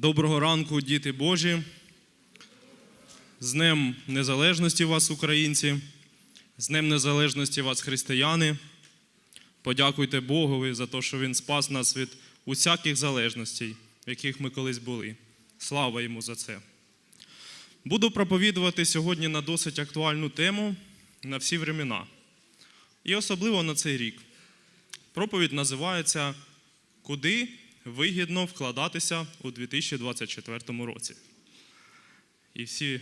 Доброго ранку, діти Божі. З Днем Незалежності вас, українці, з Днем Незалежності вас, християни. Подякуйте Богові за те, що Він спас нас від усяких залежностей, в яких ми колись були. Слава йому за це. Буду проповідувати сьогодні на досить актуальну тему на всі времена. І особливо на цей рік. Проповідь називається Куди вигідно вкладатися у 2024 році. І всі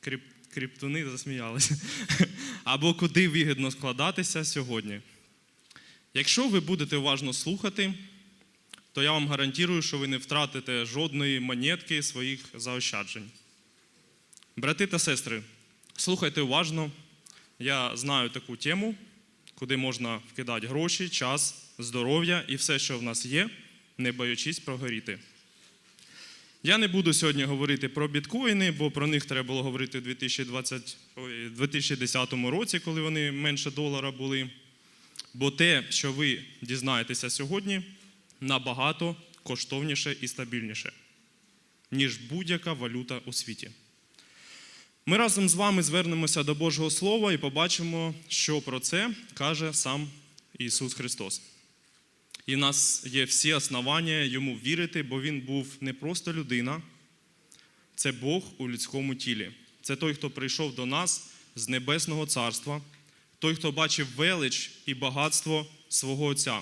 кріп, кріптуни засміялися. Або куди вигідно складатися сьогодні. Якщо ви будете уважно слухати, то я вам гарантую, що ви не втратите жодної монетки своїх заощаджень. Брати та сестри, слухайте уважно. Я знаю таку тему, куди можна вкидати гроші, час, здоров'я і все, що в нас є, не боючись прогоріти. Я не буду сьогодні говорити про біткоїни, бо про них треба було говорити у 2010 році, коли вони менше долара були. Бо те, що ви дізнаєтеся сьогодні, набагато коштовніше і стабільніше, ніж будь-яка валюта у світі. Ми разом з вами звернемося до Божого Слова і побачимо, що про це каже сам Ісус Христос. І в нас є всі основання йому вірити, бо Він був не просто людина, це Бог у людському тілі. Це той, хто прийшов до нас з Небесного Царства, той, хто бачив велич і багатство свого Отця,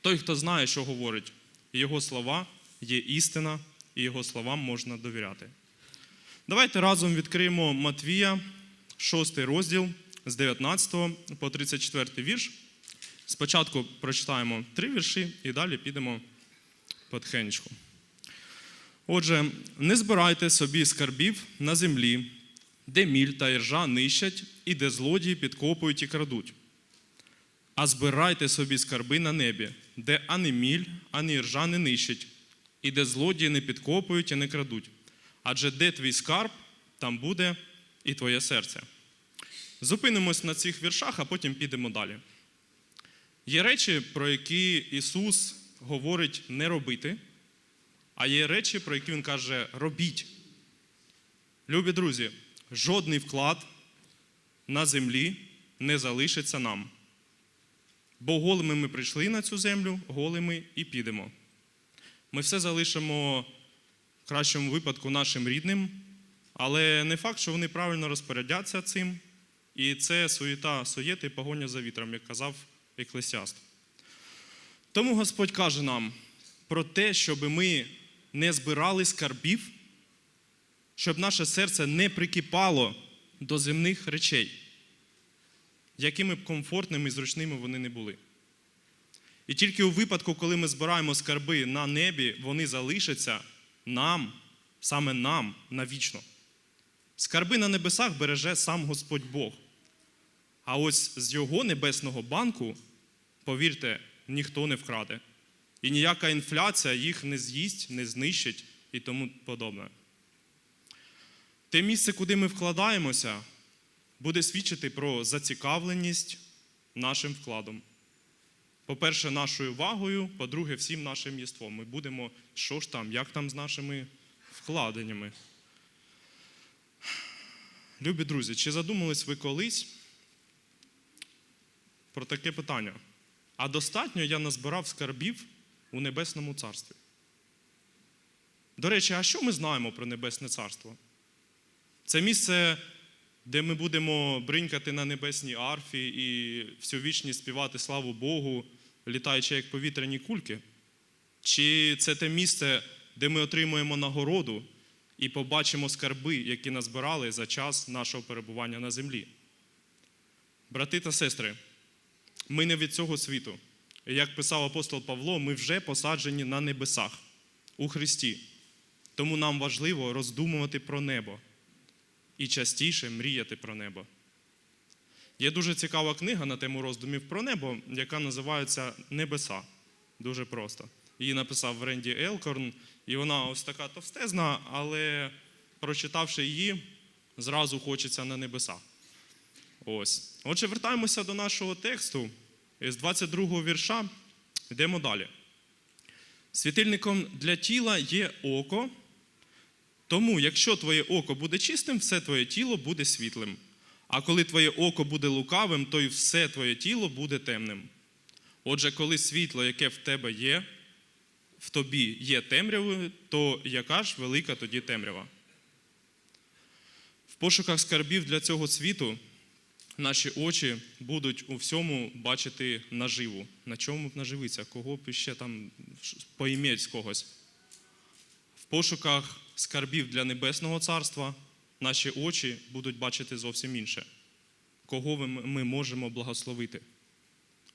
той, хто знає, що говорить. Його слова є істина, і його словам можна довіряти. Давайте разом відкриємо Матвія, 6 розділ з 19 по 34 вірш. Спочатку прочитаємо три вірші і далі підемо потихеньку. Отже, не збирайте собі скарбів на землі, де міль та іржа нищать і де злодії підкопують і крадуть. А збирайте собі скарби на небі, де ані міль, ані іржа не нищать, і де злодії не підкопують і не крадуть. Адже де твій скарб, там буде і твоє серце. Зупинимось на цих віршах, а потім підемо далі. Є речі, про які Ісус говорить не робити, а є речі, про які Він каже робіть. Любі друзі, жодний вклад на землі не залишиться нам. Бо голими ми прийшли на цю землю, голими і підемо. Ми все залишимо в кращому випадку нашим рідним, але не факт, що вони правильно розпорядяться цим. І це суєта суєти і погоня за вітром, як казав Еклесіаст. Тому Господь каже нам про те, щоб ми не збирали скарбів, щоб наше серце не прикипало до земних речей, якими б комфортними і зручними вони не були. І тільки у випадку, коли ми збираємо скарби на небі, вони залишаться нам, саме нам навічно. Скарби на небесах береже сам Господь Бог. А ось з його небесного банку, повірте, ніхто не вкраде. І ніяка інфляція їх не з'їсть, не знищить і тому подобне. Те місце, куди ми вкладаємося, буде свідчити про зацікавленість нашим вкладом. По-перше, нашою увагою, по-друге, всім нашим єством. Ми будемо, що ж там, як там з нашими вкладеннями. Любі друзі, чи задумались ви колись про таке питання? А достатньо я назбирав скарбів у Небесному Царстві? До речі, а що ми знаємо про Небесне Царство? Це місце, де ми будемо бринькати на небесній арфі і всю вічність співати славу Богу, літаючи як повітряні кульки? Чи це те місце, де ми отримуємо нагороду і побачимо скарби, які назбирали за час нашого перебування на землі? Брати та сестри, ми не від цього світу. Як писав апостол Павло, ми вже посаджені на небесах у Христі. Тому нам важливо роздумувати про небо і частіше мріяти про небо. Є дуже цікава книга на тему роздумів про небо, яка називається Небеса. Дуже просто. Її написав Ренді Елкорн, і вона ось така товстезна, але прочитавши її, зразу хочеться на небеса. Ось. Отже, вертаємося до нашого тексту. З 22 го вірша йдемо далі. Світильником для тіла є око, Тому, якщо твоє око буде чистим, все твоє тіло буде світлим. А коли твоє око буде лукавим, то й все твоє тіло буде темним. Отже, коли світло, яке в тебе є, в тобі є темрявою, то яка ж велика тоді темрява? В пошуках скарбів для цього світу наші очі будуть у всьому бачити наживу. На чому б наживитися? Кого б ще там поім'ять з когось? В пошуках скарбів для Небесного Царства наші очі будуть бачити зовсім інше. Кого ми можемо благословити?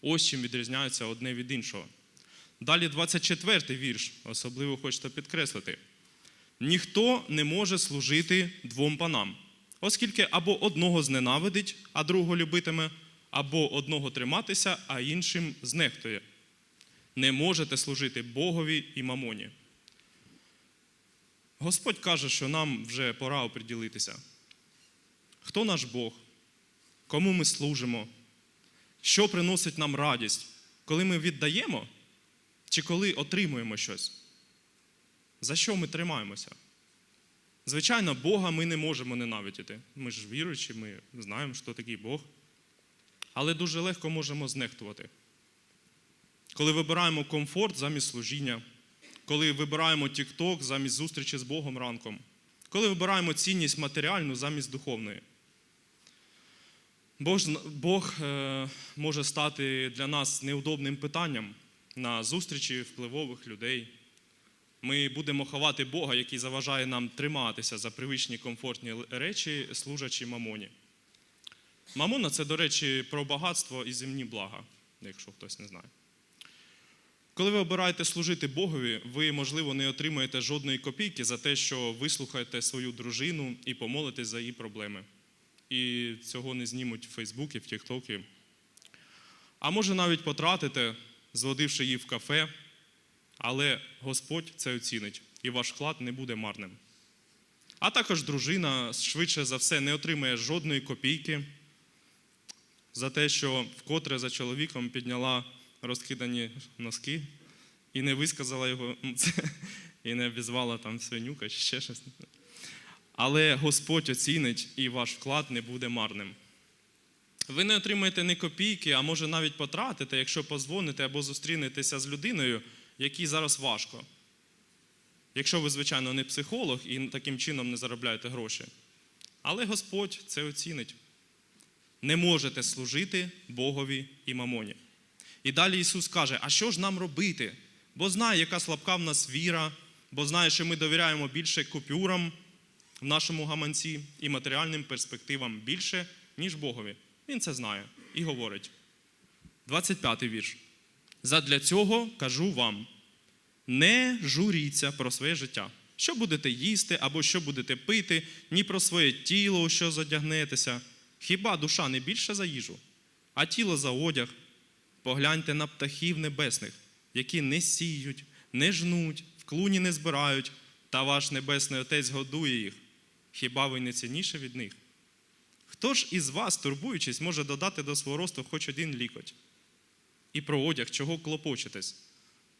Ось чим відрізняються одне від іншого. Далі 24 вірш, особливо хочете підкреслити. Ніхто не може служити двом панам, оскільки або одного зненавидить, а другого любитиме, або одного триматися, а іншим знехтує. Не можете служити Богові і мамоні. Господь каже, що нам вже пора оприділитися. Хто наш Бог? Кому ми служимо? Що приносить нам радість, коли ми віддаємо чи коли отримуємо щось? За що ми тримаємося? Звичайно, Бога ми не можемо ненавидіти. Ми ж віруючі, ми знаємо, що такий Бог. Але дуже легко можемо знехтувати. Коли вибираємо комфорт замість служіння, коли вибираємо TikTok замість зустрічі з Богом ранком, коли вибираємо цінність матеріальну замість духовної. Бог, Бог е, може стати для нас неудобним питанням на зустрічі впливових людей. Ми будемо ховати Бога, який заважає нам триматися за привичні комфортні речі, служачи мамоні. Мамона це, до речі, про багатство і земні блага, якщо хтось не знає. Коли ви обираєте служити Богові, ви, можливо, не отримаєте жодної копійки за те, що вислухаєте свою дружину і помолитесь за її проблеми. І цього не знімуть в Фейсбуці, в Тіктокі. А може навіть потратите, зводивши її в кафе, але Господь це оцінить, і ваш вклад не буде марним. А також дружина швидше за все не отримає жодної копійки за те, що вкотре за чоловіком підняла розкидані носки і не висказала його і не обізвала там свинюка чи ще щось. Але Господь оцінить і ваш вклад не буде марним. Ви не отримаєте ні копійки, а може навіть потратите, якщо позвоните або зустрінетеся з людиною, якій зараз важко. Якщо ви, звичайно, не психолог і таким чином не заробляєте гроші. Але Господь це оцінить. Не можете служити Богові і мамоні. І далі Ісус каже: а що ж нам робити? Бо знає, яка слабка в нас віра, бо знає, що ми довіряємо більше купюрам в нашому гаманці і матеріальним перспективам більше, ніж Богові. Він це знає і говорить. 25 й вірш. Задля цього кажу вам: не журіться про своє життя. Що будете їсти або що будете пити, ні про своє тіло, у що задягнетеся. Хіба душа не більше за їжу, а тіло за одяг? Погляньте на птахів небесних, які не сіють, не жнуть, в клуні не збирають, та ваш небесний Отець годує їх. Хіба ви не цінніше від них? Хто ж із вас, турбуючись, може додати до свого росту хоч один лікоть? І про одяг, чого клопочетесь?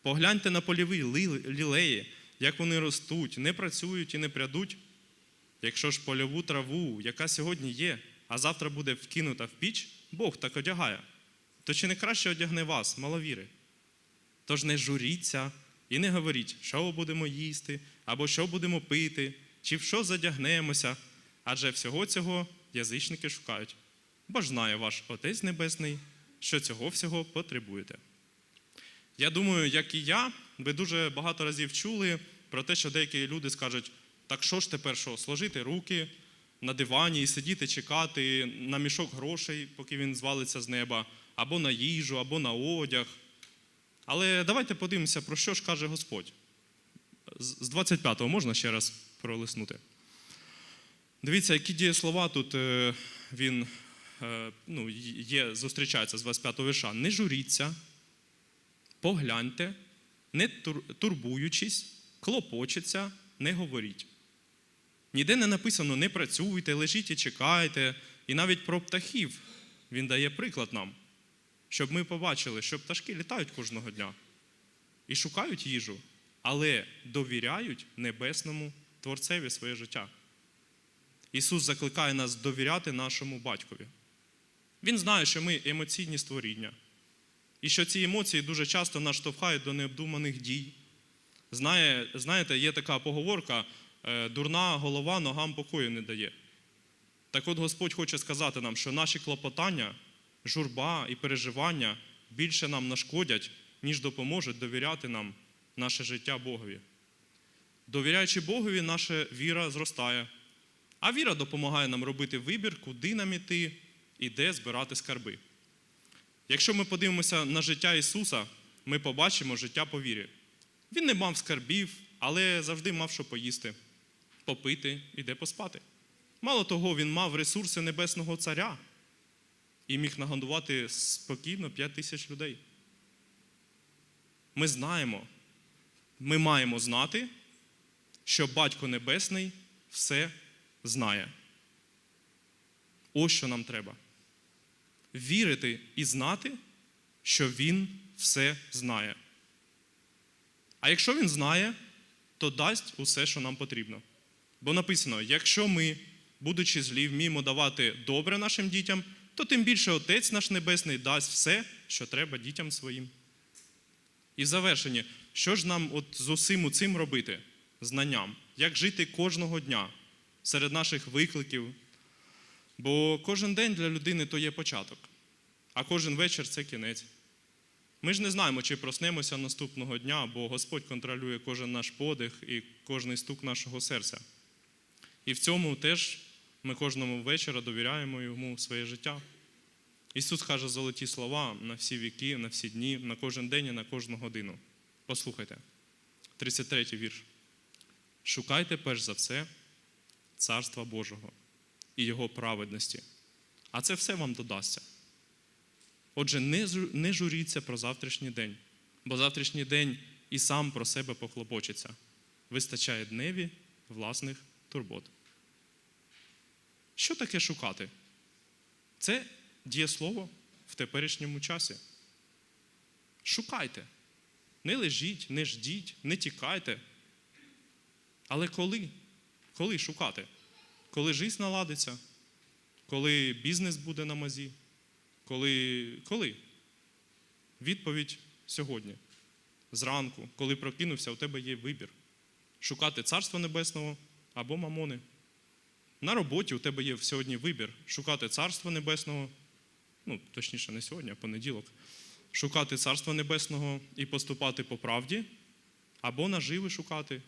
Погляньте на польові лілеї, як вони ростуть, не працюють і не прядуть. Якщо ж польову траву, яка сьогодні є, а завтра буде вкинута в піч, Бог так одягає. То чи не краще одягне вас, маловіри? Тож не журіться і не говоріть, що будемо їсти, або що будемо пити, чи в що задягнемося, адже всього цього язичники шукають. Бо ж знає ваш Отець Небесний, що цього всього потребуєте. Я думаю, як і я, ви дуже багато разів чули про те, що деякі люди скажуть: так що ж тепер що, сложити руки на дивані і сидіти, чекати на мішок грошей, поки він звалиться з неба, або на їжу, або на одяг. Але давайте подивимося, про що ж каже Господь. З з 25-го можна ще раз пролиснути. Дивіться, які дієслова тут е, він ну, є, зустрічається з 25-го вірша. Не журіться, погляньте, не турбуючись, клопочеться, не говоріть. Ніде не написано не працюйте, лежіть і чекайте. І навіть про птахів він дає приклад нам, щоб ми побачили, що пташки літають кожного дня і шукають їжу, але довіряють небесному Творцеві своє життя. Ісус закликає нас довіряти нашому батькові. Він знає, що ми емоційні створіння, і що ці емоції дуже часто нас штовхають до необдуманих дій. Знає, знаєте, є така поговорка: е, дурна голова ногам покою не дає. Так от Господь хоче сказати нам, що наші клопотання, журба і переживання більше нам нашкодять, ніж допоможуть довіряти нам наше життя Богові. Довіряючи Богові, наша віра зростає. А віра допомагає нам робити вибір, куди нам іти і де збирати скарби. Якщо ми подивимося на життя Ісуса, ми побачимо життя по вірі. Він не мав скарбів, але завжди мав що поїсти, попити і де поспати. Мало того, він мав ресурси небесного царя і міг нагодувати спокійно 5 тисяч людей. Ми знаємо, ми маємо знати, що Батько Небесний все знає. Ось що нам треба. Вірити і знати, що Він все знає. А якщо Він знає, то дасть усе, що нам потрібно. Бо написано: якщо ми, будучи злі, вміємо давати добре нашим дітям, то тим більше Отець наш Небесний дасть все, що треба дітям своїм. І в завершенні, що ж нам от з усім цим робити? Знанням, як жити кожного дня серед наших викликів. Бо кожен день для людини то є початок, а кожен вечір це кінець. Ми ж не знаємо, чи проснемося наступного дня, бо Господь контролює кожен наш подих і кожний стук нашого серця. І в цьому теж ми кожному вечора довіряємо йому своє життя. Ісус каже золоті слова на всі віки, на всі дні, на кожен день і на кожну годину. Послухайте, 33 вірш. Шукайте перш за все Царства Божого і Його праведності, а це все вам додасться. Отже, не, журіться про завтрашній день, бо завтрашній день і сам про себе похлопочеться. Вистачає дневі власних турбот. Що таке шукати? Це дієслово в теперішньому часі. Шукайте. Не лежіть, не ждіть, не тікайте. Але коли? Коли шукати? Коли жизнь наладиться, коли бізнес буде на мазі, коли? коли? Відповідь сьогодні. Зранку, коли прокинувся, у тебе є вибір. Шукати Царство Небесного або мамони. На роботі у тебе є сьогодні вибір шукати Царство Небесного, ну, точніше, не сьогодні, а понеділок. Шукати Царство Небесного і поступати по правді, або наживи шукати.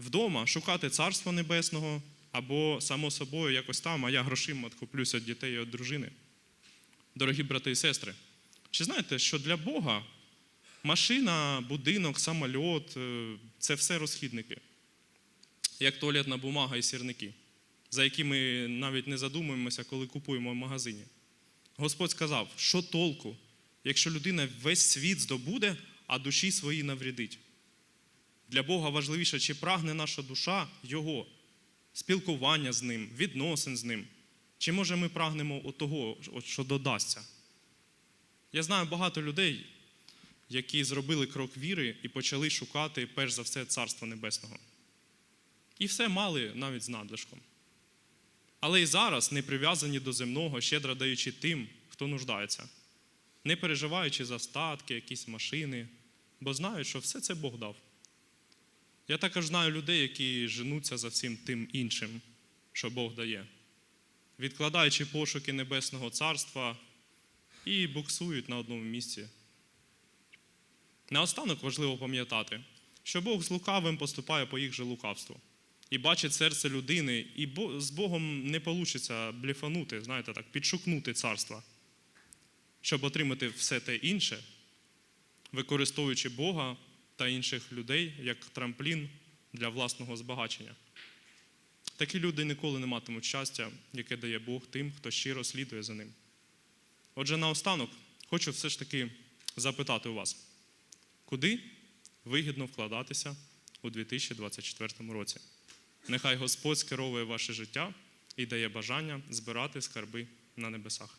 Вдома шукати Царство Небесного, або, само собою, якось там, а я грошима куплюся від дітей і від дружини. Дорогі брати і сестри, чи знаєте, що для Бога машина, будинок, самольот е, це все розхідники як туалетна бумага і сірники, за які ми навіть не задумуємося, коли купуємо в магазині. Господь сказав, що толку, якщо людина весь світ здобуде, а душі свої наврядить. Для Бога важливіше, чи прагне наша душа Його, спілкування з Ним, відносин з Ним, чи може ми прагнемо того, що додасться. Я знаю багато людей, які зробили крок віри і почали шукати перш за все Царство Небесного. І все мали навіть з надлишком. Але і зараз не прив'язані до земного, щедро даючи тим, хто нуждається, не переживаючи за статки, якісь машини, бо знають, що все це Бог дав. Я також знаю людей, які женуться за всім тим іншим, що Бог дає, відкладаючи пошуки Небесного Царства і буксують на одному місці. Наостанок важливо пам'ятати, що Бог з лукавим поступає по їх же лукавству. І бачить серце людини, і з Богом не вийде бліфанути, знаєте так, підшукнути царства, щоб отримати все те інше, використовуючи Бога та інших людей як трамплін для власного збагачення. Такі люди ніколи не матимуть щастя, яке дає Бог тим, хто щиро слідує за ним. Отже, наостанок хочу все ж таки запитати у вас, куди вигідно вкладатися у 2024 році? Нехай Господь скеровує ваше життя і дає бажання збирати скарби на небесах.